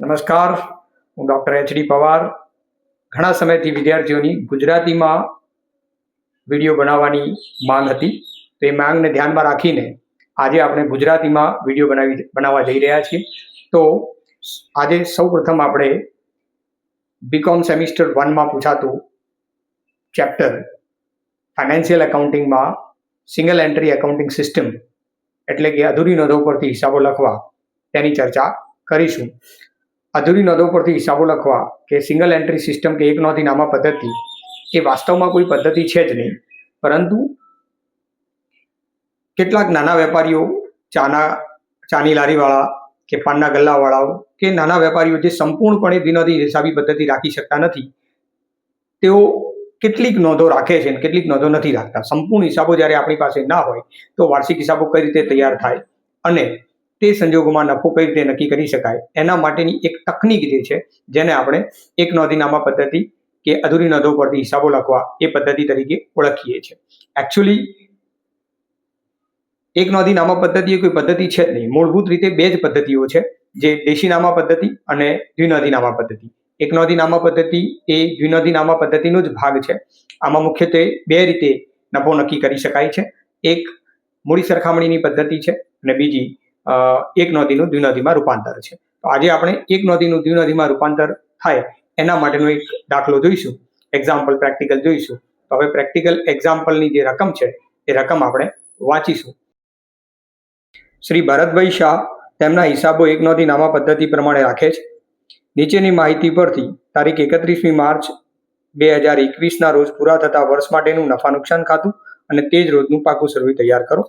નમસ્કાર, હું doctor HD Pawar. ઘણા સમયથી વિદ્યાર્થીઓની ગુજરાતીમાં વીડિયો બનાવવાની માંગ હતી. તો એ માંગને ધ્યાનમાં રાખીને આજે આપણે ગુજરાતીમાં વીડિયો બનાવી, બનાવવા જઈ રહ્યા છીએ. તો આજે સૌપ્રથમ આપણે બીકોમ સેમિસ્ટર વનમાં પૂછાતું ચેપ્ટર ફાઇનાન્શિયલ એકાઉન્ટિંગમાં સિંગલ એન્ટ્રી એકાઉન્ટિંગ સિસ્ટમ એટલે કે અધૂરી નોંધો પરથી હિસાબો લખવા, તેની ચર્ચા કરીશું. અધૂરી નોંધો પરથી હિસાબો લખવા કે સિંગલ એન્ટ્રી સિસ્ટમ કે એક નોંધી નામા પદ્ધતિ, એ વાસ્તવમાં કોઈ પદ્ધતિ છે જ નહીં. પરંતુ કેટલાક નાના વેપારીઓ, ચાના, ચાની લારીવાળા કે પાનના ગલ્લાવાળાઓ કે નાના વેપારીઓ જે સંપૂર્ણપણે દિનોદી હિસાબી પદ્ધતિ રાખી શકતા નથી, તેઓ કેટલીક નોંધો રાખે છે અને કેટલીક નોંધો નથી રાખતા. સંપૂર્ણ હિસાબો જ્યારે આપણી પાસે ના હોય, તો વાર્ષિક હિસાબો કઈ રીતે તૈયાર થાય? અને તે સંજોગોમાં નફો કઈ રીતે નક્કી કરી શકાય? એના માટેની એક તકનીક જે છે, જેને આપણે એક નોંધીનામા પદ્ધતિ કે અધૂરી નોંધો પરથી હિસાબો લખવા એ પદ્ધતિ તરીકે ઓળખીએ છીએ. એકચ્યુઅલી એક નોંધીનામા પદ્ધતિ એ કોઈ પદ્ધતિ છે જ નહીં. મૂળભૂત રીતે બે જ પદ્ધતિઓ છે, જે દેશીનામા પદ્ધતિ અને દ્વિનોંધીનામા પદ્ધતિ. એક નોંધીનામા પદ્ધતિ એ દ્વિનોંધીનામા પદ્ધતિનો જ ભાગ છે. આમાં મુખ્યત્વે બે રીતે નફો નક્કી કરી શકાય છે. એક મૂડી સરખામણીની પદ્ધતિ છે અને બીજી એક નોંધીનું નદીમાં રૂપાંતર છે. તો આજે આપણે એક નોંધીનું નદીમાં રૂપાંતર થાય એના માટેનો એક દાખલો જોઈશું એક્ઝામ્પલ પ્રેક્ટિકલ જોઈશું. તો હવે પ્રેક્ટિકલ એક્ઝામ્પલની જે રકમ છે, એ રકમ આપણે વાંચીશું. શ્રી ભરતભાઈ શાહ તેમના હિસાબો એક નોંધી નામા પદ્ધતિ પ્રમાણે રાખે છે. નીચેની માહિતી પરથી તારીખ એકત્રીસમી માર્ચ બે હજાર એકવીસના રોજ પૂરા થતા વર્ષ માટેનું નફા નુકસાન ખાતું અને તે જ રોજનું પાકું સર્વે તૈયાર કરો.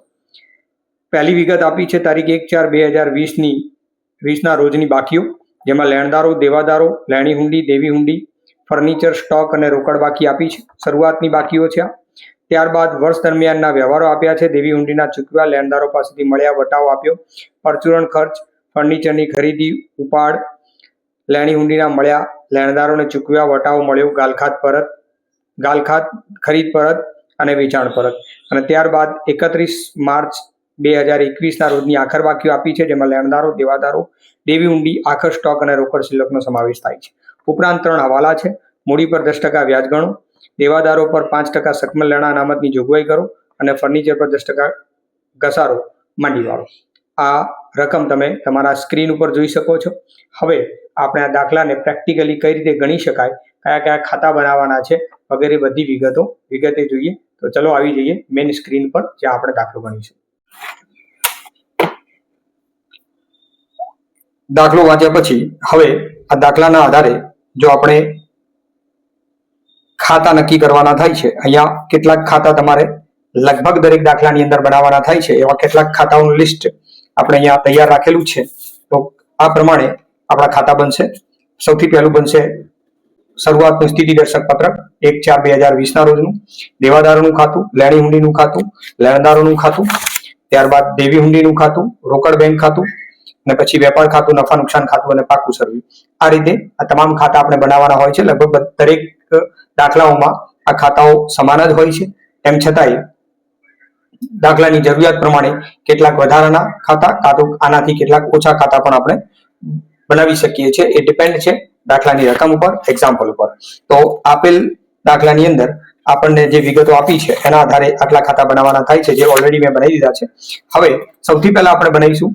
પહેલી વિગત આપી છે તારીખ એક ચાર બે હજાર વીસની, વીસના રોજની બાકીઓ, જેમાં લેણદારો, દેવાદારો, લેણી હુંડી, દેવી હુંડી, ફર્નિચર, સ્ટોક અને રોકડ બાકી આપી છે. શરૂઆતની બાકીઓ છે ત્યારબાદ વર્ષ દરમિયાનના વ્યવહારો આપ્યા છે. દેવી હુંડીના ચૂકવ્યા, લેણદારો પાસેથી મળ્યા, વટાવ આપ્યો. પરચુરણ ખર્ચ, ફર્નિચરની ખરીદી, ઉપાડ, લેણી હુંડીના મળ્યા, લેણદારોને ચૂકવ્યા, વટાવો મળ્યો, ગાલખાત પરત, ગાલખાત, ખરીદ પરત અને વેચાણ પરત. અને ત્યારબાદ એકત્રીસ માર્ચ બે હજાર એકવીસના રોજની આખર બાકીઓ આપી છે, જેમાં લેણદારો, દેવાદારો, દેવી ઊંડી, આખર સ્ટોક અને રોકડ શિલ્લકનો સમાવેશ થાય છે. ઉપરાંત ત્રણ હવાલા છે, મૂડી પર દસ ટકા વ્યાજ ગણો દેવાદારો પર પાંચ ટકા સકમલ લેણા અનામતની જોગવાઈ કરો અને ફર્નિચર પર દસ ટકા ઘસારો માંડી વાળો. આ રકમ તમે તમારા સ્ક્રીન ઉપર જોઈ શકો છો. હવે આપણે આ દાખલાને પ્રેક્ટિકલી કઈ રીતે ગણી શકાય, કયા કયા ખાતા બનાવવાના છે, વગેરે બધી વિગતો, વિગતે જોઈએ. તો ચલો આવી જઈએ મેઇન સ્ક્રીન પર, જ્યાં આપણે દાખલો ગણીશું. દાખલો વાંચ્યા પછી હવે આ દાખલાના આધારે જો આપણે ખાતા નક્કી કરવાના થાય છે, અહીંયા કેટલાક ખાતા તમારે લગભગ દરેક દાખલાની અંદર બનાવવાના થાય છે, એવા કેટલાક ખાતાઓનું લિસ્ટ આપણે અહીંયા તૈયાર રાખેલું છે. તો આ પ્રમાણે આપણા ખાતા બનશે. સૌથી પહેલું બનશે શરૂઆતનું સ્થિતિ દર્શક પત્રક, એક ચાર બે હજાર વીસના રોજનું. દેવાદારોનું ખાતું લેણી હુંડીનું ખાતું, લેણદારોનું ખાતું ત્યારબાદ દેવી હુંડીનું ખાતું, રોકડ બેંક ખાતું અને પછી વેપાર ખાતું, નફા નુકસાન ખાતું અને પાકું સર્વે આ રીતે આ તમામ ખાતા આપણે બનાવવાના હોય છે. લગભગ દરેક દાખલાઓમાં આ ખાતાઓ સમાન જ હોય છે. તેમ છતાંય દાખલાની જરૂરિયાત પ્રમાણે કેટલાક વધારાના ખાતા કાં તો આનાથી કેટલાક ઓછા ખાતા પણ આપણે બનાવી શકીએ છીએ. એ ડિપેન્ડ છે દાખલાની રકમ ઉપર એક્ઝામ્પલ ઉપર. તો આપેલ દાખલાની અંદર આપણને જે વિગતો આપી છે, એના આધારે આટલા ખાતા બનાવવાના થાય છે, જે ઓલરેડી મેં બનાવી દીધા છે. હવે સૌથી પહેલા આપણે બનાવીશું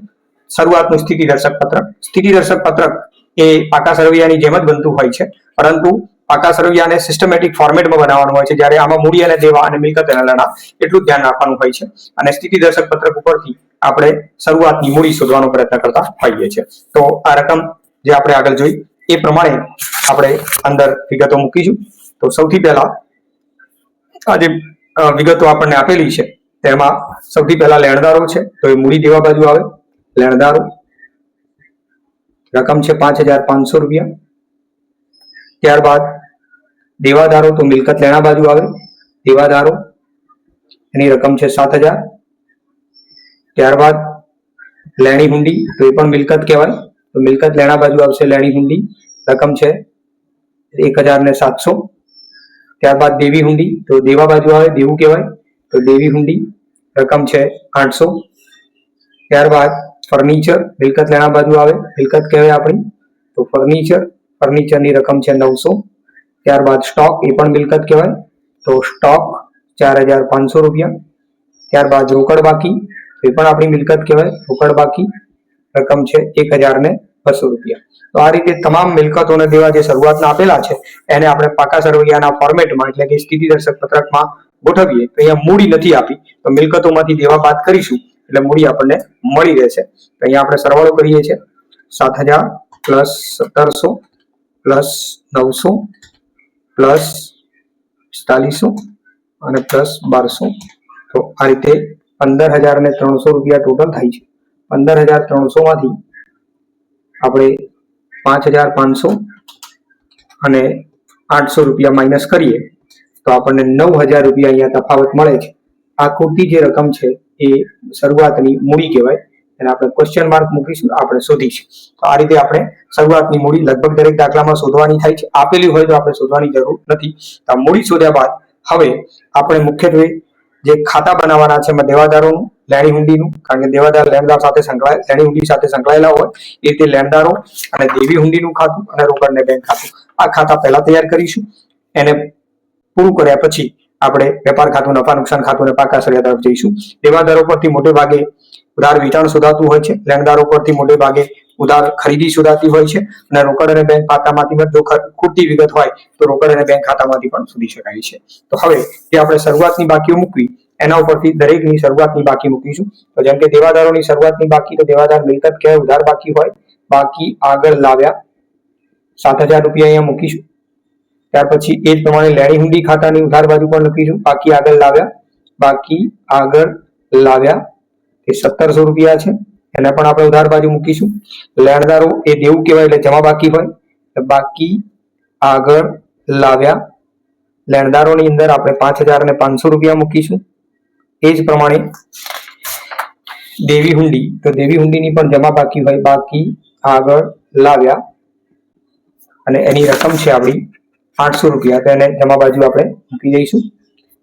શરૂઆતનું સ્થિતિ દર્શક પત્રક. સ્થિતિ દર્શક પત્રક એ પાકા સરવૈયાની જેમ જ બનતું હોય છે, પરંતુ પાકા સરવૈયાને સિસ્ટમેટિક ફોર્મેટમાં બનાવવાનું હોય છે, જ્યારે આમાં મૂડી અને દેવા અને મિલકત અને લણા એટલું ધ્યાન રાખવાનું હોય છે. અને સ્થિતિ દર્શક પત્રક ઉપરથી આપણે શરૂઆતની મૂડી શોધવાનો પ્રયત્ન કરતા હોઈએ છીએ. તો આ રકમ જે આપણે આગળ જોઈ, એ પ્રમાણે આપણે અંદર વિગતો મૂકીશું. તો સૌથી પહેલા આ જે વિગતો આપણને આપેલી છે. તેમાં સૌથી પહેલા લેણદારો છે, તો એ મૂડી દેવા બાજુ આવે? લેણદારો. રકમ છે પાંચ હજાર પાંચસો રૂપિયા. ત્યારબાદ દેવાદારો, તો મિલકત લેણા બાજુ આવે. દેવાદારો, એની રકમ છે સાત હજાર. ત્યારબાદ લેણી હુંડી, તો એ પણ મિલકત કહેવાય. તો મિલકત લેણા બાજુ આવશે લેણી હુંડી. રકમ છે એક હજાર ને સાતસો. ત્યારબાદ દેવી હુંડી, તો દેવા બાજુ આવે, દેવું કહેવાય, તો દેવી હુંડી, રકમ છે આઠસો. ત્યારબાદ ફર્નિચર, મિલકત લેણા બાજુ આવે, મિલકત કહેવાય આપણી, તો ફર્નિચર, ફર્નિચરની રકમ છે નવસો. ત્યારબાદ સ્ટોક, એ પણ મિલકત કહેવાય, તો સ્ટોક ચાર હજાર પાંચસો રૂપિયા. ત્યારબાદ રોકડ બાકી એ પણ આપણી મિલકત કહેવાય, રોકડ બાકી, રકમ છે એક હજાર ને બસો રૂપિયા. તો આ રીતે તમામ મિલકતોને દેવા જે શરૂઆતના આપેલા છે, એને આપણે પાકા સરવૈયાના ફોર્મેટમાં એટલે કે સ્થિતિ દર્શક પત્રકમાં ગોઠવીએ. તો અહીંયા મૂડી નથી આપી. તો મિલકતોમાંથી દેવા બાદ કરીશું. એટલે મૂડી આપણને મળી રહેશે. તો અહીંયા આપણે સરવાળો કરીએ છીએ. સાત હજાર પ્લસ સત્તરસો પ્લસ નવસો પ્લસ પિસ્તાલીસો અને પ્લસ બારસો. તો આ રીતે પંદર હજાર ને ત્રણસો રૂપિયા ટોટલ થાય છે. પંદર હજાર ત્રણસો માંથી આપણે પાંચ હજાર પાંચસો અને આઠસો રૂપિયા માઇનસ કરીએ, તો આપણને નવ હજાર રૂપિયા અહીંયા તફાવત મળે છે. આ ખોટી જે રકમ છે, એ શરૂઆતની મૂડી કહેવાય. અને આપણે ક્વેશ્ચન માર્ક મૂકીશું, આપણે શોધીશું. તો આ રીતે આપણે શરૂઆતની મૂડી લગભગ દરેક દાખલામાં શોધવાની થાય છે. આપેલી હોય તો આપણે શોધવાની જરૂર નથી. મૂડી શોધ્યા બાદ હવે આપણે મુખ્યત્વે જે ખાતા બનાવવાના છે, એમાં દેવાદારોનું લેણી હુંડીનું, કારણ કે દેવાદાર લેણદાર સાથે સંકળાયેલ લેણી હુંડી સાથે સંકળાયેલા હોય, એ રીતે લેણદારો અને દેવી હુંડીનું ખાતું અને રોકડને બેંક ખાતું. આ ખાતા પહેલા તૈયાર કરીશું. એને પૂરું કર્યા પછી આપણે વેપાર ખાતું, નફા નુકસાન ખાતું અને પાકા સળિયા તરફ જઈશું. દેવાદારો પરથી મોટે ભાગે ઉધાર વેચાણ શોધાતું હોય છે. લેણદારો પરથી મોટે ભાગે ઉધાર ખરીદી શોધાતી હોય છે. અને રોકડ અને બેંક ખાતામાંથી પણ જો ખોટી વિગત હોય, તો રોકડ અને બેંક ખાતામાંથી પણ શોધી શકાય છે. તો હવે જે આપણે શરૂઆતની બાકીઓ મૂકવી એના ઉપરથી દરેકની શરૂઆતની બાકી મૂકીશું. તો જેમ કે દેવાદારોની શરૂઆતની બાકી, તો દેવાદાર મિલકત કહેવાય ઉધાર બાકી હોય? બાકી આગળ લાવ્યા. સાત હજાર રૂપિયા અહીંયા મૂકીશું. ત્યાર પછી એ જ પ્રમાણે લેણી હુંડી ખાતાની ઉધાર બાજુ પણ લખીશું બાકી આગળ લાવ્યા. બાકી આગળ લાવ્યા. એ સત્તરસો રૂપિયા છે. એને પણ આપણે ઉધાર બાજુ મૂકીશું. લેણદારો એ દેવું કહેવાય એટલે જમા બાકી હોય. બાકી આગળ લાવ્યા. લેણદારોની અંદર આપણે પાંચ હજાર અને પાંચસો રૂપિયા મૂકીશું. એ જ પ્રમાણે દેવી હુંડી. તો દેવી હુંડીની પણ જમા બાકી હોય, બાકી આગળ લાવ્યા. અને એની રકમ છે આપણી આઠસો રૂપિયા. તો એને જમા બાજુ આપણે મૂકી દઈશું.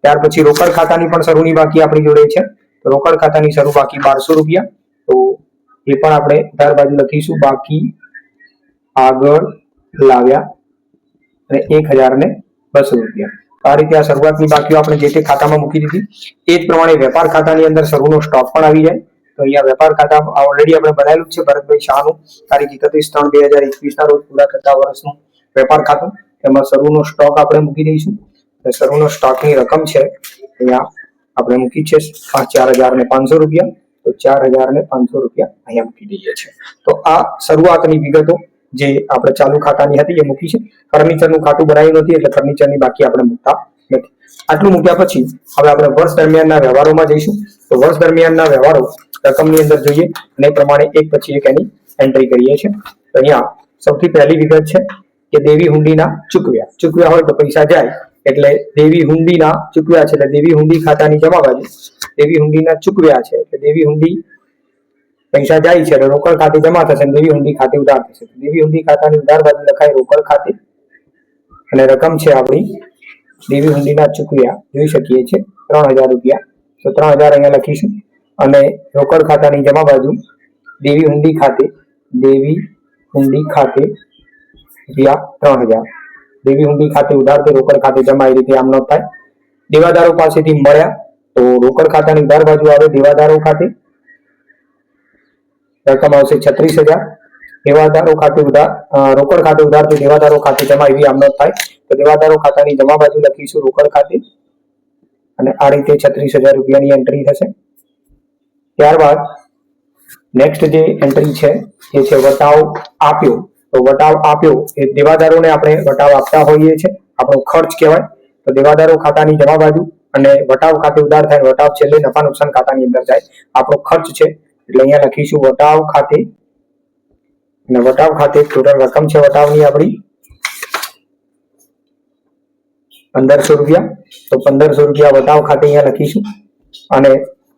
ત્યાર પછી રોકડ ખાતાની પણ શરૂની બાકી આપણી જોડે છે. તો રોકડ ખાતાની શરૂ બાકી બારસો રૂપિયા. તો એ પણ આપણે ત્યાર બાજુ લખીશું. બાકી આગળ લાવ્યા. અને એક હજાર ને બસો રૂપિયા. આ રીતે આ શરૂઆતની બાકીઓ આપણે જે તે ખાતામાં મૂકી દીધી એ જ પ્રમાણે વેપાર ખાતાની અંદર શરૂનો સ્ટોક પણ આવી જાય. તો અહીંયા વેપાર ખાતા ઓલરેડી આપણે બનાવેલું છે ભરતભાઈ શાહનું તારીખ એકત્રીસ ત્રણ બે હજાર એકવીસના રોજ પૂરા થતા વર્ષનું વેપાર ખાતું. તેમાં શરૂનો સ્ટોક આપણે મૂકી દઈશું. શરૂનો સ્ટોકની રકમ છે અહીંયા આપણે મૂકી છે ચાર હજાર ને પાંચસો રૂપિયા. તો ચાર હજાર ને પાંચસો રૂપિયા અહીંયા મૂકી દઈએ છીએ. તો આ શરૂઆતની વિગતો જે આપણે ચાલુ ખાતાની હતી એ મૂકી છે. ફર્નિચરનું ખાતું બનાવ્યું નથી એટલે ફર્નિચરની બાકી આપણે મૂકતા નથી. આટલું મૂક્યા પછી હવે આપણે વર્ષ દરમિયાનના વ્યવહારોમાં જઈશું. તો વર્ષ દરમિયાનના વ્યવહારો રકમની અંદર જોઈએ અને એ પ્રમાણે એક પછી એક એની એન્ટ્રી કરીએ છીએ. તો અહીંયા સૌથી પહેલી વિગત છે કે દેવી હુંડીના ચૂકવ્યા. ચૂકવ્યા હોય તો પૈસા જાય એટલે દેવી હુંડીના ચૂકવ્યા છે એટલે દેવી હુંડી ખાતાની જમા બાજુ. દેવી હુંડીના ચૂકવ્યા છે એટલે દેવી હુંડી પૈસા જાય છે રોકડ ખાતે જમા થશે દેવી હુંડી ખાતે ઉધાર થશે. દેવી હુંડી ખાતાની ઉધાર બાજુ લખાય રોકડ ખાતે. અને રકમ છે આપણી દેવી હુંડીના ચૂકવ્યા, જોઈ શકીએ છીએ, ત્રણ હજાર રૂપિયા. તો ત્રણ હજાર અહીંયા લખીશું. અને રોકડ ખાતાની જમા બાજુ દેવી હુંડી ખાતે, દેવી હુંડી ખાતે રૂપિયા ત્રણ હજાર. દેવી હુંડી ખાતે ઉધાર કે રોકડ ખાતે જમા એ રીતે આમ ન થાય. દેવાદારો પાસેથી મળ્યા તો રોકડ ખાતાની ઉધાર બાજુ આવે દેવાદારો ખાતે. રકમ આવશે છત્રીસ હજાર. ખાતે ઉધાર રોકડ ખાતે ઉધારથી દેવાદારો ખાતે જમા એવી આમ થાય. તો દેવાદારો ખાતાની જમા બાજુ લખીશું રોકડ ખાતે. અને આ રીતે છત્રીસ રૂપિયાની એન્ટ્રી થશે. ત્યારબાદ નેક્સ્ટ જે એન્ટ્રી છે, એ છે વટાવ આપ્યો. તો વટાવ આપ્યો એ દેવાદારોને આપણે વટાવ આપતા હોઈએ છીએ. આપણો ખર્ચ કહેવાય. તો દેવાદારો ખાતાની જમા બાજુ અને વટાવ ખાતે ઉધાર થાય વટાવ છેલ્લે નફા નુકસાન ખાતાની અંદર જાય. આપણો ખર્ચ છે એટલે અહીંયા લખીશું વટાવ ખાતે. અને વટાવ ખાતે ટોટલ રકમ છે વટાવની આપણી પંદરસો રૂપિયા. તો પંદરસો રૂપિયા વટાવ ખાતે અહીંયા લખીશું. અને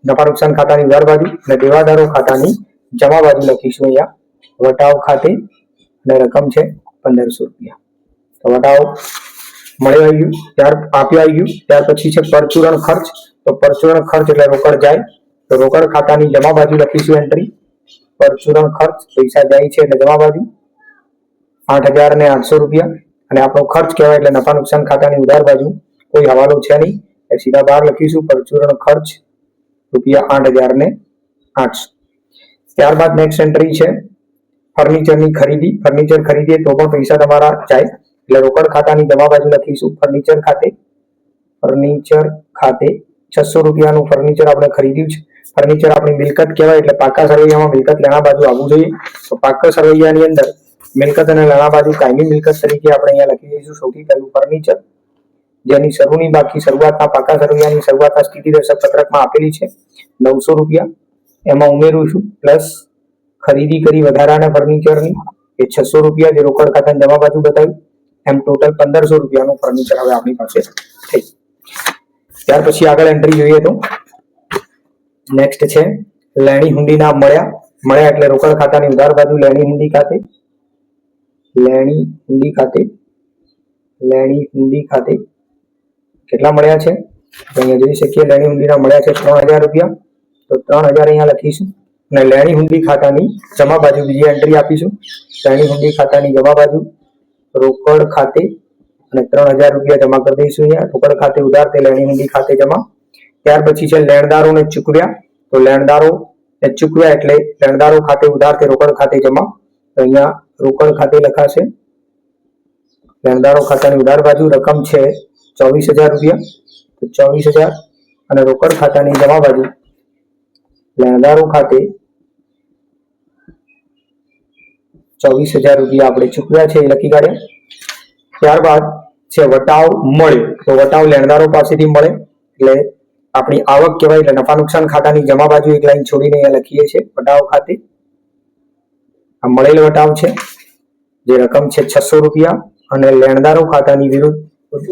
નફા નુકસાન ખાતાની ઉધાર બાજુ અને દેવાદારો ખાતાની જમા બાજુ લખીશું અહીંયા. વટાવ ખાતે અને રકમ છે પંદરસો રૂપિયા. તો વટાવ મળી આવી ગયું ત્યાર આપ્યું આવી ગયું ત્યાર પછી છે પરચુરણ ખર્ચ. તો પરચુરણ ખર્ચ એટલે રોકડ જાય. તો રોકડ ખાતાની જમા બાજુ લખીશું એન્ટ્રી પરચુરણ ખર્ચ, પૈસા જાય છે એટલે જમા બાજુ. આઠ હજાર ને આઠસો રૂપિયા. અને આપણો ખર્ચ કહેવાય એટલે નફા નુકસાન ખાતાની ઉધાર બાજુ કોઈ હવાલો છે નહીં. એટલે સીધા બહાર લખીશું પરચુરણ ખર્ચ, રૂપિયા આઠ હજાર ને આઠસો. ત્યારબાદ નેક્સ્ટ એન્ટ્રી છે ફર્નિચરની ખરીદી. ફર્નિચર ખરીદીએ તો પણ પૈસા તમારા જાય. એટલે રોકડ ખાતાની જમા બાજુ લખીશું ફર્નિચર ખાતે. ફર્નિચર ખાતે છસો રૂપિયાનું ફર્નિચર આપણે ખરીદ્યું છે. ફર્નિચર આપણી મિલકત કહેવાય એટલે પાકા સરવૈયામાં મિલકત લેણા બાજુ આવવું જોઈએ. તો પાકા સરવૈયાની અંદર મિલકત અને લેણા બાજુ કાયમી મિલકત તરીકે આપણે અહીંયા લખી દઈશું. સૌથી પહેલું ફર્નિચર જેની શરૂની બાકી શરૂઆતના પાકા સરવૈયાની શરૂઆતના સ્થિતિ દર્શક પત્રકમાં આપેલી છે. નવસો રૂપિયા. એમાં ઉમેરું છું. પ્લસ ખરીદી કરી વધારાના ફર્નિચરની એ છસો રૂપિયા જે રોકડ ખાતાની જમા બાજુ બતાવ્યું. એમ ટોટલ પંદરસો રૂપિયાનું ફર્નિચર હવે આપણી પાસે થઈ. ત્યાર પછી આગળ એન્ટ્રી જોઈએ તો. નેક્સ્ટ છે, લેણી હુંડીના મળ્યા. મળ્યા એટલે રોકડ ખાતાની ઉધાર બાજુ લેણી હુંડી ખાતે. લેણી હુંડી ખાતે. લેણી હુંડી ખાતે. કેટલા મળ્યા છે? અહીંયા જોઈ શકીએ, લેણી હુંડીના મળ્યા છે ત્રણ હજાર રૂપિયા. તો ત્રણ હજાર અહીંયા લખીશું. અને લેણી હુંડી ખાતાની જમા બાજુ બીજી એન્ટ્રી આપીશું. લેણી હુંડી ખાતાની જમા બાજુ રોકડ ખાતે અને ત્રણ હજાર રૂપિયા જમા કરી દઈશું અહીંયા. રોકડ ખાતે ઉધાર તે લેણી હુંડી ખાતે જમા. ત્યાર પછી છે લેણદારોને ચૂકવ્યા. તો લેણદારો ને ચૂકવ્યા એટલે લેણદારો ખાતે ઉધાર તે રોકડ ખાતે જમા. તો અહીંયા રોકડ ખાતે લખાશે. લેણદારો ખાતાની ઉધાર બાજુ રકમ છે ચોવીસ હજાર રૂપિયા. તો ચોવીસ હજાર અને રોકડ ખાતાની જમા બાજુ લેણદારો ખાતે ચોવીસ હજાર રૂપિયા આપણે ચૂકવ્યા છે એ લખી કાઢ્યા. ત્યારબાદ છે, વટાવ મળે તો વટાવ લેણદારો પાસેથી મળે. એટલે આપણી આવક કહેવાય, એટલે નફા નુકસાન ખાતાની જમા બાજુ એક લાઈન છોડીને અહીંયા લખીએ છીએ, વટાવ ખાતે. આ મળેલ વટાવ છે. જે રકમ છે છસો રૂપિયા અને લેણદારો ખાતાની વિરુદ્ધ,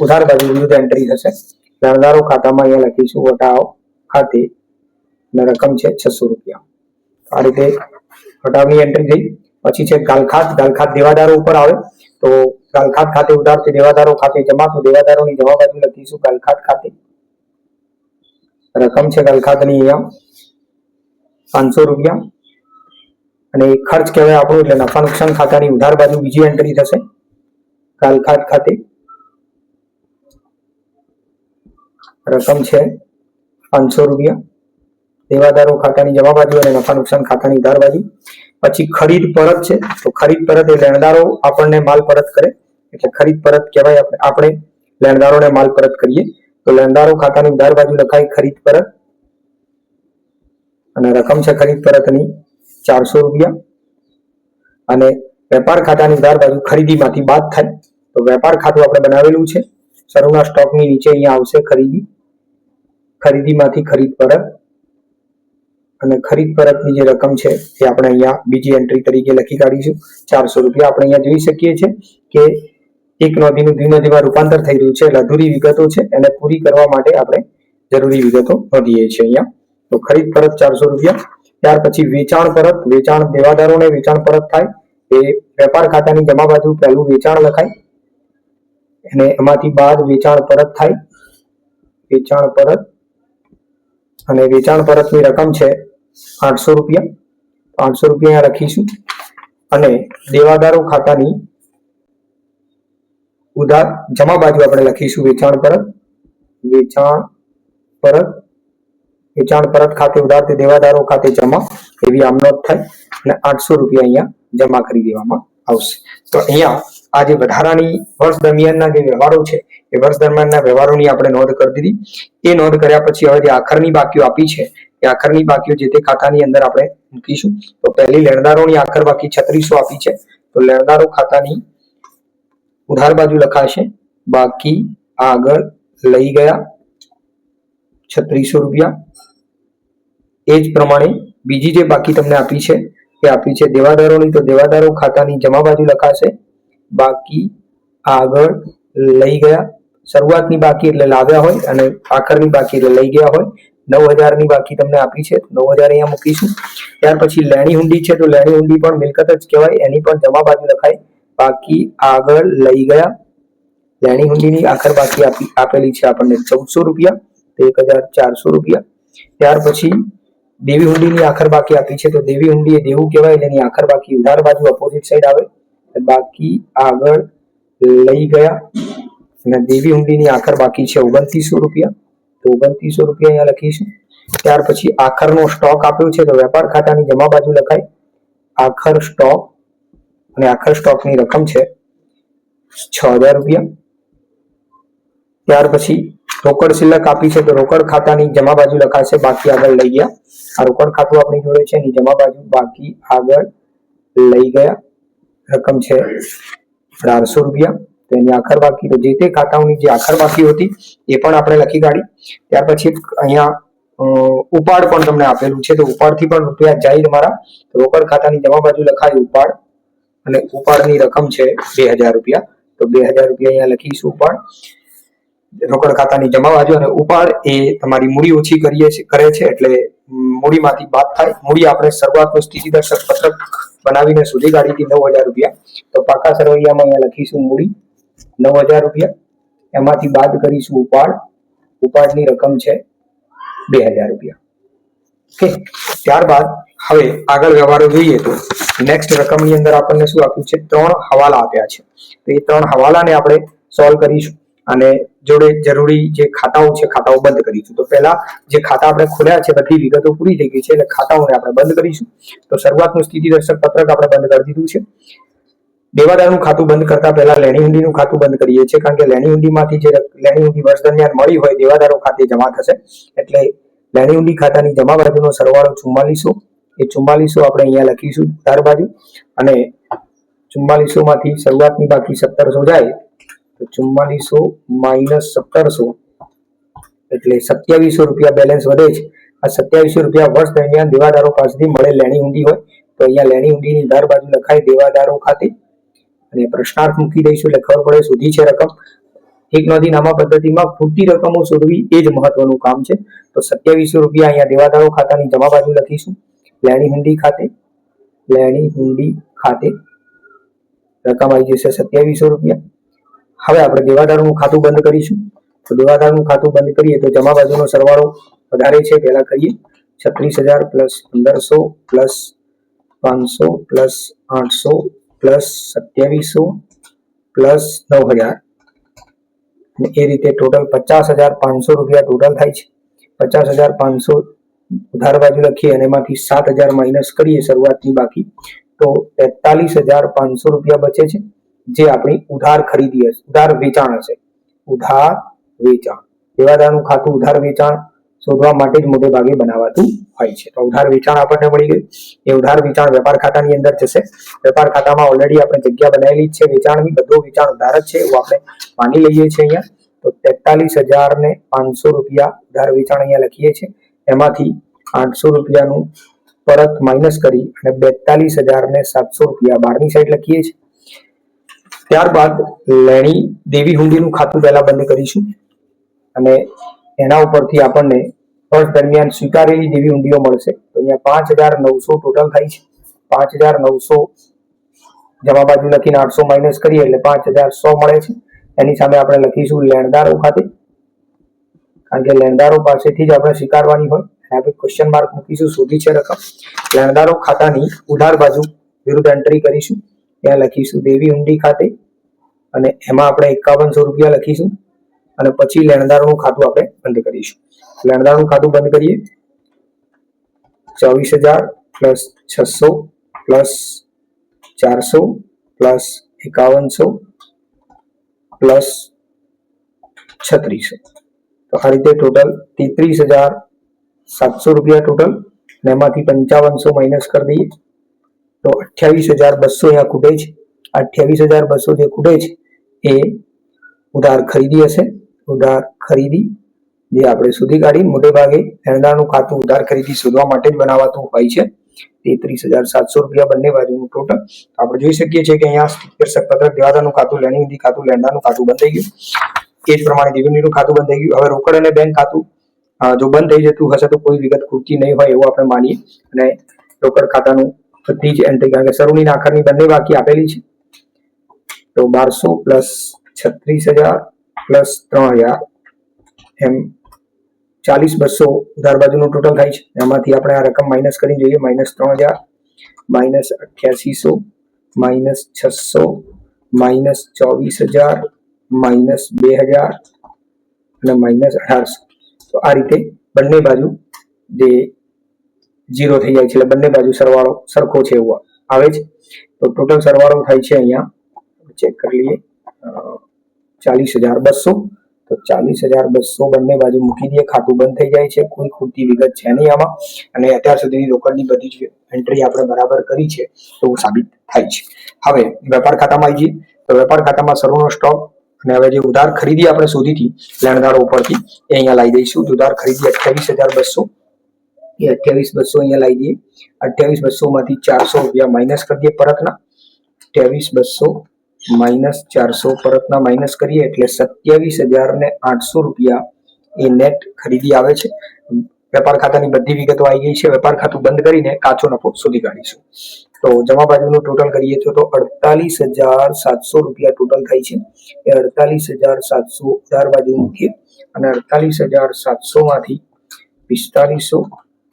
ઉધાર બાજુ વિરુદ્ધ એન્ટ્રી થશે. લેણદારો ખાતામાં અહીંયા લખીશું, વટાવ ખાતે. રકમ છે છસો રૂપિયા. આ રીતે વટાવની એન્ટ્રી થઈ. પછી છે ગાલખાત. ગાલખાત દેવાદારો ઉપર આવે. તો ગાલખાત ખાતે ઉધાર દેવાદારો ખાતે જમા તો દેવાદારોની જમા લખીશું ગાલખાત ખાતે. રકમ છે ગાલખાતની અહીંયા. પાંચસો રૂપિયા. અને ખર્ચ કહેવાય આપણું એટલે નફા નુકસાન ખાતાની ઉધાર બાજુ બીજી એન્ટ્રી થશે. ગાલખાટ ખાતે. રકમ છે પાંચસો રૂપિયા. દેવાદારો ખાતાની જમા બાજુ અને નફા નુકસાન ખાતાની ઉધાર બાજુ. પછી ખરીદ પરત છે. તો ખરીદ પરત એ લેણદારો આપણને માલ પરત કરે. એટલે ખરીદ પરત કહેવાય આપણે લેણદારોને માલ પરત કરીએ. તો લેણદારો ખાતાની દર બાજુ લખાય ખરીદ પરત. અને રકમ છે ખરીદ પરતની ચારસો રૂપિયા. અને વેપાર ખાતાની દર બાજુ ખરીદીમાંથી બાદ થાય. તો વેપાર ખાતું આપણે બનાવેલું છે. શરૂના સ્ટોકની નીચે અહીંયા આવશે ખરીદી. ખરીદીમાંથી ખરીદ પરત. અને ખરીદ પરતની જે રકમ છે એ આપણે અહીંયા બીજી એન્ટ્રી તરીકે લખી કાઢીશું. ચારસો રૂપિયા આપણે અહીંયા જોઈ શકીએ છીએ કે એક નોંધીનું દ્વિનોંધીમાં રૂપાંતર થઈ રહ્યું છે એટલે અધૂરી વિગતો છે, એને પૂરી કરવા માટે આપણે જરૂરી વિગતો નોંધીએ છીએ અહીંયા. તો ખરીદ પરત ચારસો રૂપિયા, ત્યાર પછી વેચાણ પરત, વેચાણ દેવાદારોને વેચાણ પરત થાય, એ વેપાર ખાતાની જમા બાજુ પહેલું વેચાણ લખાય અને એમાંથી બાદ વેચાણ પરત થાય. વેચાણ પરત, અને વેચાણ પરતની રકમ છે આઠસો રૂપિયા. આઠસો રૂપિયા લખીશું. અને દેવાદારો ખાતાની ઉધાર જમા બાજુ આપણે લખીશું વેચાણ પરત. વેચાણ પરત. વેચાણ પરત ખાતે ઉધાર તે દેવાદારો ખાતે જમા. એવી આમ નોંધ થાય અને આઠસો રૂપિયા અહીંયા જમા કરી દેવામાં આવશે. તો અહીંયા આ જે વધારાની વર્ષ દરમિયાનના જે વ્યવહારો છે, એ વર્ષ દરમિયાનના વ્યવહારોની આપણે નોંધ કરી દીધી. એ નોંધ કર્યા પછી હવે જે આખરની બાકીઓ આપી છે, એ આખરની બાકીઓ જે તે ખાતાની અંદર આપણે મૂકીશું. તો પહેલી લેણદારોની આખર બાકી છત્રીસો આપી છે. તો લેણદારો ખાતાની ઉધાર બાજુ લખાશે. બાકી આગળ લઈ ગયા છત્રીસો રૂપિયા. એ જ પ્રમાણે બીજી જે બાકી તમને આપી છે, એ આપી છે દેવાદારોની. તો દેવાદારો ખાતાની જમા બાજુ લખાશે. બાકી આગળ લઈ ગયા. શરૂઆતની બાકી એટલે લાવ્યા હોય અને આખરની બાકી એટલે લઈ ગયા હોય. નવ હજારની બાકી તમને આપી છે. નવ હજાર અહીંયા મૂકીશું. ત્યાર પછી લેણી હુંડી છે, તો લેણી હુંડી પણ મિલકત જ કહેવાય. એની પણ જમા બાજુ લખાય. બાકી આગળ લઈ ગયા. લેણી હુંડીની આખર બાકી આપી, આપેલી છે આપણને ચૌદસો રૂપિયા એક હજાર ચારસો રૂપિયા. ત્યાર પછી દેવી હુંડીની આખર બાકી આપી છે તો દેવી હુંડી એ દેવું કહેવાય એની આખર બાકી ઉધાર બાજુ અપોઝિટ સાઈડ આવે. બાકી આગળ લઈ ગયા. અને દેવી હુંડીની આખર બાકી છે ઓગણત્રીસો રૂપિયા. તો ઓગણત્રીસો રૂપિયા અહીંયા લખીશું ત્યાર પછી આખરનો સ્ટોક આપ્યો છે તો વેપાર ખાતાની જમા બાજુ લખાય. આખર સ્ટોક અને આખર સ્ટોકની રકમ છે છ હજાર રૂપિયા. ત્યાર પછી રોકડ શિલ્લક આપી છે તો રોકડ ખાતાની જમા બાજુ લખાશે, બાકી આગળ લઈ ગયા. આ રોકડ ખાતું આપણી જોડે છે, એની જમા બાજુ બાકી આગળ લઈ ગયા. રકમ છે ચારસો રૂપિયા. તો એની આખર બાકી, તો જે તે ખાતાઓની જે આખર બાકી હતી, એ પણ આપણે લખી કાઢી. ત્યાર પછી અહીંયા ઉપાડ પણ તમને આપેલું છે. તો ઉપાડથી પણ રૂપિયા જાય તમારા રોકડ ખાતાની જમા બાજુ લખાય ઉપાડ. અને ઉપાડની રકમ છે બે હજાર રૂપિયા. તો બે હજાર રૂપિયા અહીંયા લખીશું ઉપાડ રોકડ ખાતાની જમા બાજુ અને ઉપાડ એ તમારી મૂડી ઓછી કરીએ કરે છે એટલે મૂડીમાંથી બાદ થાય. મૂડી આપણે શરૂઆતનું સ્થિતિ દર્શક પત્રક બનાવીને સુધી કાઢી નવ હજાર રૂપિયા. તો પાકા સરવૈયામાં અહીંયા લખીશું મૂડી નવ હજાર રૂપિયા. એમાંથી બાદ કરીશું ઉપાડ. ઉપાડની રકમ છે બે હજાર રૂપિયા. ઓકે? ત્યારબાદ હવે આગળ વ્યવહારો જોઈએ તો નેક્સ્ટ રકમની અંદર આપણને શું આપ્યું છે? ત્રણ હવાલા આપ્યા છે. તો એ ત્રણ હવાલાને આપણે સોલ્વ કરીશું અને જોડે જરૂરી જે ખાતાઓ છે, ખાતાઓ બંધ કરીશું. તો પહેલા જે ખાતા આપણે ખોલ્યા છે, બધી વિગતો પૂરી થઈ ગઈ છે એટલે ખાતાઓને આપણે બંધ કરીશું. તો શરૂઆતનું સ્થિતિ દર્શક પત્રક આપણે બંધ કરી દીધું છે. દેવાદારનું ખાતું બંધ કરતા પહેલા લેણી હુંડીનું ખાતું બંધ કરીએ છીએ, કારણ કે લેણી હુંડીમાંથી જે લેણી હુંડી વર્ષ દરમિયાન મળી હોય, દેવાદારો ખાતે જમા થશે. એટલે લેણી હુંડી ખાતાની જમા બાજુનો સરવાળો ચુમ્માલીસો એ ચુમ્માલીસો આપણે અહીંયા લખીશું ઉધાર બાજુ. અને ચુમ્માલીસો માંથી શરૂઆતની બાકી સત્તરસો જાય, તો ચુમ્માલીસો માઇનસ સત્તરસો એટલે સત્યાવીસો રૂપિયા બેલેન્સ વધે છે. આ સત્યાવીસો રૂપિયા વર્ષ દરમિયાન દેવાદારો પાસેથી મળે લેણી ઊંડી હોય, તો અહીંયા લેણી ઊંડીની ધાર બાજુ લખાય દેવાદારો ખાતે. અને પ્રશ્નાર્થ મૂકી દઈશું, એટલે ખબર પડે સુધી છે રકમ. એક નોંધીનામા પદ્ધતિમાં ખૂટતી રકમો શોધવી એ જ મહત્વનું કામ છે. તો સત્યાવીસો રૂપિયા અહીંયા દેવાદારો ખાતાની જમા બાજુ લખીશું. લેણી હુંડી ખાતે, લેણી હુંડી ખાતે રકમ આવી જશે સત્યાવીસો રૂપિયા. હવે આપણે દેવાદારનું ખાતું બંધ કરીશું. તો દેવાદારનું ખાતું બંધ કરીએ તો જમા બાજુનો સરવાળો વધારે છે, પહેલા કરીએ. છત્રીસ હજાર પ્લસ પંદરસો પ્લસ પાંચસો પ્લસ આઠસો પ્લસ સત્યાવીસો પ્લસ નવ હજાર એ રીતે ટોટલ પચાસ હજાર પાંચસો રૂપિયા ટોટલ થાય છે. પચાસ હજાર પાંચસો ઉધાર બાજુ લખીએ અને એમાંથી સાત હજાર માઇનસ કરીએ શરૂઆતની બાકી, તો તેતાલીસ હજાર પાંચસો રૂપિયા બચે છે, જે આપણી ઉધાર ખરીદી હશે, ઉધાર વેચાણ હશે. ઉધાર વેચાણ. દેવાદારનું ખાતું ઉધાર વેચાણ શોધવા માટે જ મોટે ભાગે બનાવાતું હોય છે. તો ઉધાર વેચાણ આપણને મળી ગયું. એ ઉધાર વેચાણ વેપાર ખાતાની અંદર જશે. વેપાર ખાતામાં ઓલરેડી આપણે જગ્યા બનાવેલી છે વેચાણની. બધું વેચાણ ઉધાર જ છે એવું આપણે માની લઈએ છીએ અહીંયા. તો તેતાલીસ હજાર ને પાંચસો રૂપિયા ઉધાર વેચાણ અહીંયા લખીએ છીએ. એમાંથી આઠસો રૂપિયાનું પરત માઇનસ કરી અને બેતાલીસ હજાર ને સાતસો રૂપિયા બહારની સાઈડ લખીએ છીએ. ત્યારબાદ લેણી દેવી હુંડીનું ખાતું પહેલા બંધ કરીશું અને એના ઉપરથી આપણને વર્ષ દરમિયાન સ્વીકારેલી દેવી હુંડીઓ મળશે. તો અહીંયા પાંચ હજાર નવસો ટોટલ થાય છે. પાંચ હજાર નવસો જમા બાજુ લખીને આઠસો માઇનસ કરીએ એટલે પાંચ હજાર સો મળે છે. એની સામે આપણે લખીશું લેણદારો ખાતે. કારણ કે લેણદારો પાસેથી જ આપણે સ્વીકારવાની હોય. આપણે ક્વેશ્ચન માર્ક મૂકીશું, શોધી છે રકમ. લેણદારો ખાતાની ઉધાર બાજુ વિરુદ્ધ એન્ટ્રી કરીશું. ત્યાં લખીશું, દેવી ઊંડી ખાતે. અને એમાં આપણે એકાવનસો રૂપિયા લખીશું. અને પછી લેણદારોનું ખાતું આપણે બંધ કરીશું. લેણદારનું ખાતું બંધ કરીએ. ચોવીસ હજાર પ્લસ છસો પ્લસ ચારસો પ્લસ એકાવનસો પ્લસ છત્રીસો. તો આ રીતે ટોટલ તેત્રીસ હજાર સાતસો રૂપિયા ટોટલ અને એમાંથી પંચાવનસો માઇનસ કરી દઈએ, તો અઠ્યાવીસ હજાર બસો અહીંયા ખૂટે છે. અઠ્યાવીસ હજાર બસો જે ખૂટે છે, એ ઉધાર ખરીદી હશે. ઉધાર ખરીદી જે આપણે સુધી કાઢી, મોટે ભાગે લેણદારનું ખાતું ઉધાર ખરીદી શોધવા માટે જ બનાવાતું હોય છે. તેત્રીસ હજાર સાતસો રૂપિયા બંને બાજુનું ટોટલ આપણે જોઈ શકીએ છીએ કે અહીંયા શીર્ષક પત્રક દેવાદારનું ખાતું, લેણી ઊંધી ખાતું, લેણદારનું ખાતું બંધ થઈ ગયું. એ જ પ્રમાણે દિવ્યનીનું ખાતું બંધ થઈ ગયું. હવે રોકડ અને બેંક ખાતું જો બંધ થઈ જતું હશે તો કોઈ વિગત ખૂટતી નહીં હોય એવું આપણે માનીએ. અને રોકડ ખાતાનું બધી જ એન્ટ્રી કારણ કે શરૂની આખરની બંને બાકી આપેલી છે. તો બારસો પ્લસ છત્રીસ હજાર પ્લસ ત્રણ હજાર, એમ ચાલીસ બસો ઉધાર બાજુનું ટોટલ થાય છે. એમાંથી આપણે આ રકમ માઇનસ કરી જોઈએ. માઇનસ ત્રણ હજાર માઇનસ અઠ્યાસીસો માઇનસ છસો માઇનસ ચોવીસ હજાર માઇનસ બે હજાર અને માઇનસ અઢારસો. તો આ રીતે બંને બાજુ જે ઝીરો થઈ જાય છે, એટલે બંને બાજુ સરવાળો સરખો છે એવો આવે છે. તો ટોટલ સરવાળો થાય છે અહીંયા. ચેક કરી લઈએ. ચાલીસ હજાર બસો. તો ચાલીસ હજાર બસો બંને બાજુ મૂકી દઈએ. ખાતું બંધ થઈ જાય છે. કોઈ ખોટી વિગત છે નહીં આમાં. અને અત્યાર સુધીની રોકડની બધી જ એન્ટ્રી આપણે બરાબર કરી છે, એવું સાબિત થાય છે. હવે, વેપાર ખાતામાં આવી જઈએ તો વેપાર ખાતામાં સર્વનો સ્ટોક અને હવે જે ઉધાર ખરીદી આપણે શોધી હતી, લેણદારો ઉપરથી, એ અહીંયા લાવી દઈશું. ઉધાર ખરીદી અઠ્યાવીસ હજાર બસો, એ અઠ્યાવીસ બસો અહીંયા લાવી દઈએ. અઠ્યાવીસ બસો માંથી ચારસો રૂપિયા માઇનસ કરી દઈએ પરતના. અઠ્યાવીસ બસો માઇનસ ચારસો પરતના માઇનસ કરીએ એટલે સત્યાવીસ હજાર ને આઠસો રૂપિયા એ નેટ ખરીદી આવે છે. વેપાર ખાતાની બધી વિગતો આવી ગઈ છે. વેપાર ખાતું બંધ કરીને કાચો નફો શોધી કાઢીશું. તો જમા બાજુનું ટોટલ કરીએ તો તો અડતાલીસ હજાર સાતસો રૂપિયા ટોટલ થાય છે. એ અડતાલીસ હજાર સાતસો ઉધાર બાજુ મૂકીએ અને અડતાલીસ હજાર સાતસો માંથી પિસ્તાલીસો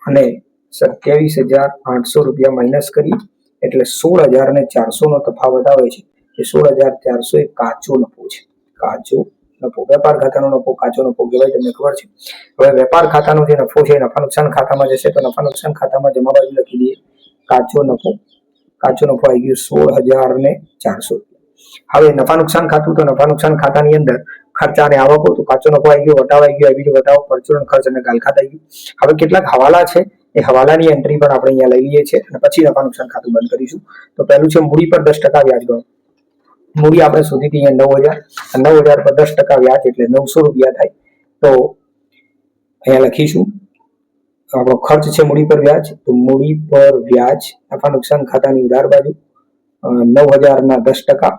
અને સત્યાવીસ હજાર આઠસો રૂપિયા માઇનસ કરીએ. એટલે સોળ હજાર ને ચારસો નો તફાવત આવે છે. એ સોળ હજાર ચારસો એ કાચો નફો છે. કાચો નફો. વેપાર ખાતાનો નફો, કાચો નફો કહેવાય, તમને ખબર છે. હવે વેપાર ખાતાનો જે નફો છે નફા નુકસાન ખાતામાં જશે, તો નફા નુકસાન ખાતામાં જમા બાજુ લખી દઈએ. કાચો નફો. કાચો નફો આવી ગયો સોળ હજાર ને ચારસો હવે નફા નુકસાન ખાતું તો નફા નુકસાન ખાતાની અંદર ખર્ચા અને આવકો, તો કાચો નફો આવી ગયો વટાવ આવી ગયો એવી વટાવ પરચુરણ ખર્ચ અને ગાલ ખાતા આવી ગયું. હવે કેટલાક હવાલા છે, એ હવાલાની એન્ટ્રી પણ આપણે અહીંયા લઈ લઈએ છીએ અને પછી નફા નુકસાન ખાતું બંધ કરીશું. તો પહેલું છે, મૂડી પર દસ ટકા વ્યાજ ગણો. મૂડી આપણે શોધી હતી નવ હજાર નવ હજાર પર દસ ટકા વ્યાજ એટલે નવસો રૂપિયા થાય. તો અહીંયા લખીશું. આપણો ખર્ચ છે મૂડી પર વ્યાજ. તો મૂડી પર વ્યાજ નફા નુકસાન ખાતાની ઉધાર બાજુ નવ હજારના દસ ટકા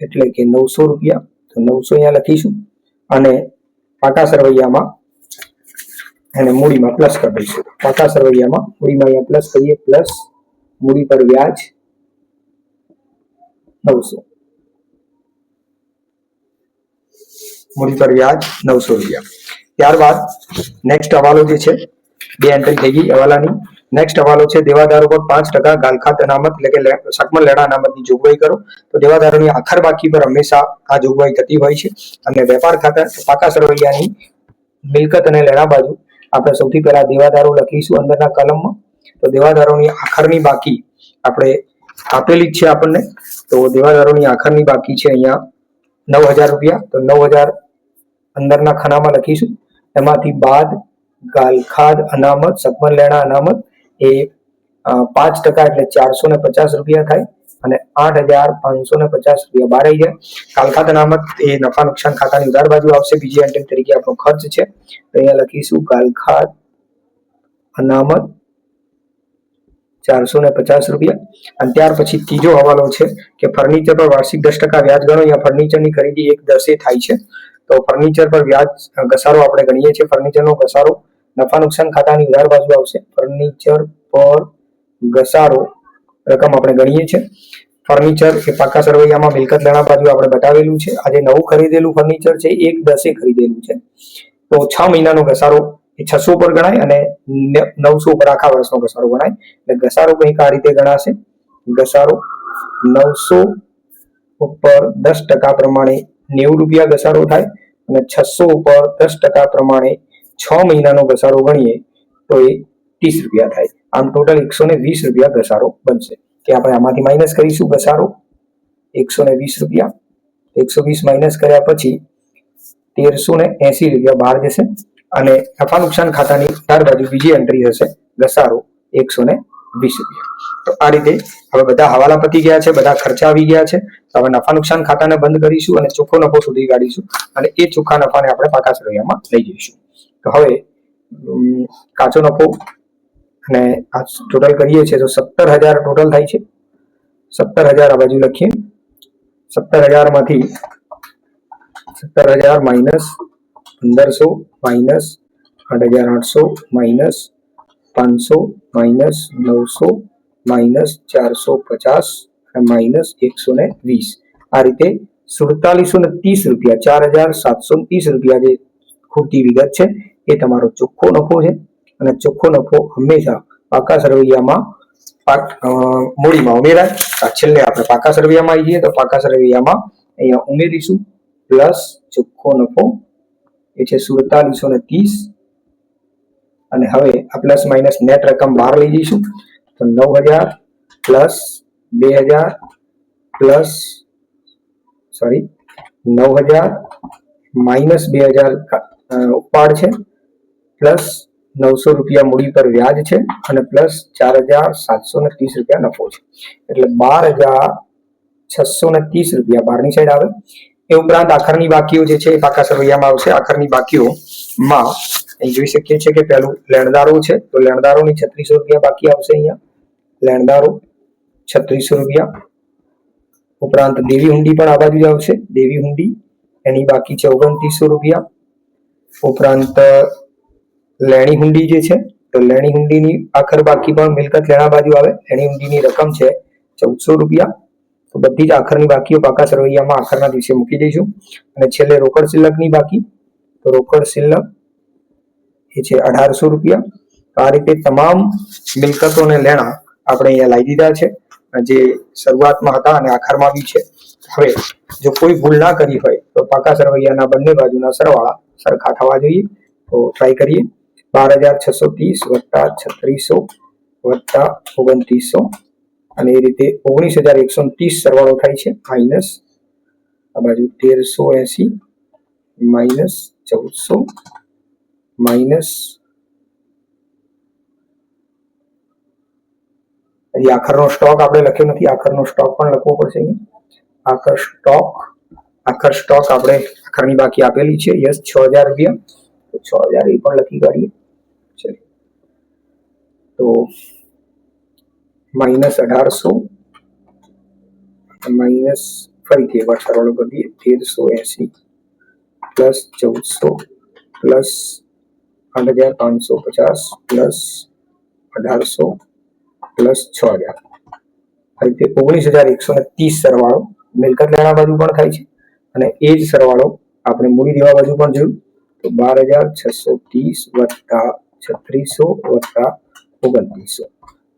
એટલે કે નવસો રૂપિયા. તો નવસો અહીંયા લખીશું. અને પાકા સરવૈયામાં એને મૂડીમાં પ્લસ કરી દઈશું. પાકા સરવૈયામાં મૂડીમાં અહીંયા પ્લસ કરીએ પ્લસ મૂડી પર વ્યાજ નવસો. મૂડી વ્યાજ નવસો રૂપિયા. ત્યારબાદ નેક્સ્ટ હવાલો જે છે, બે એન્ટ્રી થઈ ગઈ હવાલાની. નેક્સ્ટ હવાલો છે, દેવાદારો પર પાંચ ટકા ગાલખાત અનામત એટલે કે સકમલ લેણા અનામતની જોગવાઈ કરો. તો દેવાદારોની આખર બાકી પર હંમેશા આ જોગવાઈ થતી હોય છે. અને વેપાર ખાતા પાકા સરવૈયાની મિલકત અને લેણા બાજુ આપણે સૌથી પહેલા દેવાદારો લખીશું અંદરના કલમમાં. તો દેવાદારોની આખરની બાકી આપણે આપેલી જ છે આપણને. તો દેવાદારોની આખરની બાકી છે અહીંયા નવ હજાર રૂપિયા. તો નવ હજાર અંદરના ખાનામાં લખીશું. એમાંથી બાદ ગાલખાદ અનામત સકમન લેણા, અનામત એ પાંચ ટકા એટલે ચારસો ને પચાસ રૂપિયા થાય અને આઠ હજાર પાંચસો ને પચાસ રૂપિયા બહાર આવી જાય. કાલખાત અનામત એ નફા નુકસાન ખાતાની ઉધાર બાજુ આવશે. બીજી એન્ટ્રી તરીકે આપણો ખર્ચ છે. તો અહીંયા લખીશું. ગાલખાત અનામત ચારસો ને પચાસ રૂપિયા. અને ત્યાર પછી ત્રીજો હવાલો છે કે ફર્નિચર પર વાર્ષિક દસ ટકા વ્યાજ ગણો. અહીંયા ફર્નિચરની ખરીદી એક દસે થાય છે. તો ફર્નિચર પર વ્યાજ ઘસારો આપણે ગણીએ છીએ. ફર્નિચરનો ઘસારો નફા નુકસાન ખાતાની ઉધાર બાજુ આવશે. ફર્નિચર પર ઘસારો રકમ આપણે ગણીએ છીએ. ફર્નિચર એ પાકા સરવૈયામાં મિલકત લેણા બાજુ આપણે બતાવેલું છે. આજે નવું ખરીદેલું ફર્નિચર છે. એક દસે ખરીદેલું છે. તો છ મહિનાનો ઘસારો એ છસો પર ગણાય અને નવસો પર આખા વર્ષનો ઘસારો ગણાય. એટલે ઘસારો કંઈક આ રીતે ગણાશે. ઘસારો નવસો ઉપર દસ ટકા પ્રમાણે નેવું રૂપિયા ઘસારો થાય અને છસો ઉપર દસ ટકા પ્રમાણે છ મહિનાનો ઘસારો ગણીએ તો એ ત્રીસ રૂપિયા થાય. આમ ટોટલ એકસો ને વીસ રૂપિયા ઘસારો બનશે. કે આપણે આમાંથી માઇનસ કરીશું ઘસારો. એકસો ને વીસ રૂપિયા. એકસો વીસ માઇનસ કર્યા પછી તેરસો ને એસી રૂપિયા બહાર જશે. અને નફા નુકસાન ખાતાની ચાર બાજુ બીજી એન્ટ્રી હશે ઘસારો એકસો ને વીસ રૂપિયા. તો આ રીતે હવે બધા હવાલા પતી ગયા છે, બધા ખર્ચા આવી ગયા છે. તો હવે નફા નુકસાન ખાતાને બંધ કરીશું અને ચોખ્ખો નફો સુધી કાઢીશું અને એ ચોખ્ખા નફાને આપણે પાકા સરવૈયામાં લઈ જઈશું. તો હવે કાચો નફો અને આ ટોટલ કરીએ છીએ તો સત્તર હજાર ટોટલ થાય છે. સત્તર હજાર આ બાજુ લખીએ. સત્તર હજારમાંથી સત્તર હજાર માઇનસ પંદરસો, માઇનસ આઠ હજાર આઠસો માઇનસ પાંચસો, માઇનસ નવસો, માઇનસ ચારસો પચાસ અને માઇનસ એકસો ને વીસ. આ રીતે સુડતાલીસો ને ત્રીસ રૂપિયા, ચાર હજાર સાતસો ત્રીસ રૂપિયા જે ખોટી વિગત છે, એ તમારો ચોખ્ખો નફો છે અને ચોખ્ખો નફો હંમેશા પાકા સરવૈયામાં પાક મૂડીમાં ઉમેરાય. છેલ્લે આપણે પાકા સરવૈયામાં આવી જઈએ તો પાકા સરવૈયામાં અહીંયા ઉમેરીશું, પ્લસ ચોખ્ખો નફો એ છે સુડતાલીસો ને ત્રીસ. અને હવે આ પ્લસ માઇનસ નેટ રકમ બહાર લઈ જઈશું. તો નવ હજાર પ્લસ બે હજાર પ્લસ સોરી નવ હજાર માઇનસ બે હજાર ઉપાડ છે. પ્લસ નવસો રૂપિયા મૂડી પર વ્યાજ છે અને પ્લસ ચાર હજાર સાતસો ને ત્રીસ રૂપિયા નફો છે. એટલે બાર હજાર છસો ને ત્રીસ રૂપિયા બહારની સાઈડ આવે. એ ઉપરાંત આખરની બાકીઓ જે છે એ પાકા સરવૈયામાં આવશે. આખરની બાકીઓમાં અહીં જોઈ શકીએ છીએ કે પહેલું લેણદારો છે. તો લેણદારોની છત્રીસો રૂપિયા બાકી આવશે અહીંયા. લેણદારો છત્રીસો રૂપિયા. ઉપરાંત દેવી હુંડી પણ આ બાજુ આવશે. દેવી હુંડી, એની બાકી છે ઓગણત્રીસો રૂપિયા. ઉપરાંત લેણી હુંડી જે છે, તો લેણી હુંડીની આખર બાકી પણ મિલકત લેણા બાજુ આવે. લેણી હુંડીની રકમ છે ચૌદસો રૂપિયા. તો બધી જ આખરની બાકીઓ પાકા સરવૈયામાં આખરના દિવસે મૂકી દઈશું અને છેલ્લે રોકડ શિલ્લકની બાકી. તો રોકડ શિલ્લક એ છે અઢારસો રૂપિયા. આ રીતે તમામ મિલકતો લેણા આપણે અહીંયા લાવી દીધા છે. જે શરૂઆતમાં હતા અને આખરમાં બી છે. હવે જો કોઈ ભૂલ ના કરી હોય, તો પાકા સરવૈયાના બંને બાજુના સરવાળા સરખા થવા જોઈએ. તો ટ્રાય કરીએ. બાર હજાર છસો ત્રીસ વત્તા છત્રીસો વત્તા ઓગણત્રીસો અને એ રીતે ઓગણીસ હજાર એકસો ત્રીસ સરવાળો થાય છે. માઇનસ આ બાજુ તેરસો એસી, માઇનસ ચૌદસો, માઇનસ હજી આખરનો સ્ટોક આપણે લખ્યો નથી, આખરનો સ્ટોક પણ લખવો પડશે આખર સ્ટોક આખર સ્ટોક આપણે આખરની બાકી આપેલી છે. યસ, છ હજાર રૂપિયા. તો છ હજાર એ પણ લખી કાઢીએ. ચલો. તો માઇનસ અઢારસો માઇનસ ફરીથી એકવાર સરવાળો કરી દઈએ. તેરસો એસી પ્લસ ચૌદસો પ્લસ આઠ હજાર પાંચસો પચાસ પ્લસ અઢારસો પ્લસ છ હજાર. આ રીતે ઓગણીસ હજાર એકસો ને ત્રીસ સરવાળો મિલકત લેણા બાજુ પણ થાય છે અને એ જ સરવાળો આપણે મૂડી દેવા બાજુ પણ જોયું. તો બાર હજાર છસો ત્રીસ વત્તા છત્રીસો વત્તા ઓગણત્રીસો.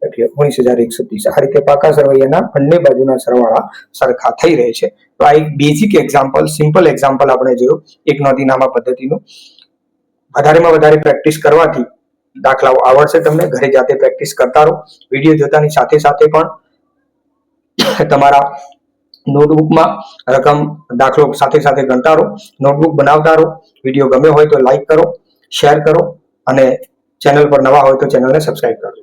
એટલે ઓગણીસ હજાર એકસો ત્રીસ આ રીતે પાકા સરવૈયાના બંને બાજુના સરવાળા સરખા થઈ રહે છે. તો આ એક બેઝિક એક્ઝામ્પલ સિમ્પલ એક્ઝામ્પલ આપણે જોયું, એક નોંધીનામા પદ્ધતિનું. વધારેમાં વધારે પ્રેક્ટિસ કરવાથી દાખલાઓ આવડશે તમને, ઘરે જાતે પ્રેક્ટિસ કરતા રહો. વીડિયો જોતાની સાથે સાથે પણ તમારા નોટબુકમાં રકમ દાખલો સાથે સાથે ગણતા રહો નોટબુક બનાવતા રહો. વીડિયો ગમ્યો હોય તો લાઈક કરો શેર કરો અને ચેનલ પર નવા હોય તો ચેનલને સબસ્ક્રાઇબ કરજો.